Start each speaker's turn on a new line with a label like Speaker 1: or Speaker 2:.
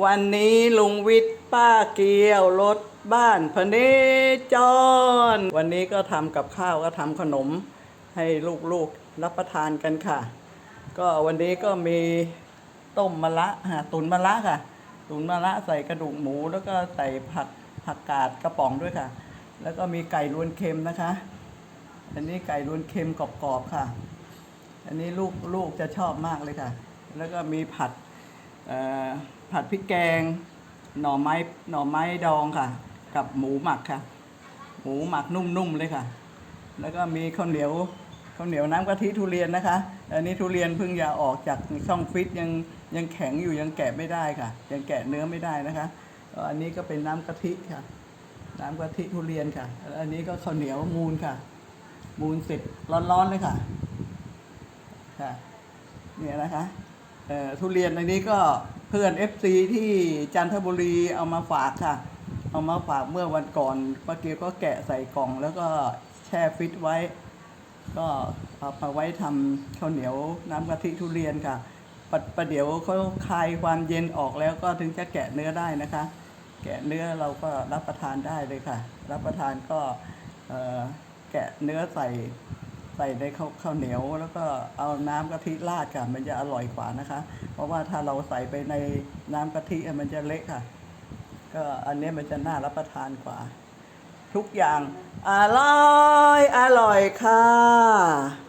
Speaker 1: วันนี้ลุงวิทย์ป้าเกียวรถบ้านพเนจร วันนี้ก็ทำกับข้าวก็ทำขนมให้ลูกๆรับประทานกันค่ะ ก็วันนี้ก็มีต้มมะระฮะตุนมะระค่ะ ตุนมะระใส่กระดูกหมู แล้วก็ใส่ผักผักกาดกระป๋องด้วยค่ะ แล้วก็มีไก่รวนเค็มนะคะ อันนี้ไก่รวนเค็มกรอบๆค่ะ อันนี้ลูกลูกจะชอบมากเลยค่ะ แล้วก็มีผัดเอ่อ ผัดพริกแกง หน่อไม้หน่อไม้ดองค่ะ กับหมูหมักค่ะ หมูหมักนุ่มๆเลยค่ะ แล้วก็มีข้าวเหนียวข้าวเหนียวน้ำกะทิทุเรียนนะคะอันนี้ทุเรียนเพิ่งจะออกจากช่องฟิตยังยังแข็งอยู่ยังแกะไม่ได้ค่ะ ยังแกะเนื้อไม่ได้นะคะอันนี้ก็เป็นน้ำกะทิค่ะ น้ำกะทิทุเรียนค่ะแล้วอันนี้ก็ข้าวเหนียวมูนค่ะ มูนเสร็จร้อนๆเลยค่ะค่ะเนี่ยนะคะเอ่อทุเรียนอันนี้ก็ เพื่อน FC ที่จันทบุรีเอามาฝากค่ะ เอามาฝากเมื่อวันก่อนป้าเกียวก็แกะใส่กล่อง แล้วก็แช่ฟิตไว้ ก็เอามาไว้ทำข้าวเหนียวน้ำกะทิทุเรียนค่ะปประเดี๋ยวเขาคลายความเย็นออกแล้วก็ถึงจะแกะเนื้อได้นะคะ แกะเนื้อเราก็รับประทานได้เลยค่ะ รับประทานก็แกะเนื้อใส่ ใส่ในข้าวข้าวเหนียวแล้วก็เอาน้ำกะทิราดค่ะมันจะอร่อยกว่านะคะ เพราะว่าถ้าเราใส่ไปในน้ำกะทิมันจะเละค่ะ ก็อันนี้มันจะน่ารับประทานกว่า ทุกอย่างอร่อยอร่อยค่ะ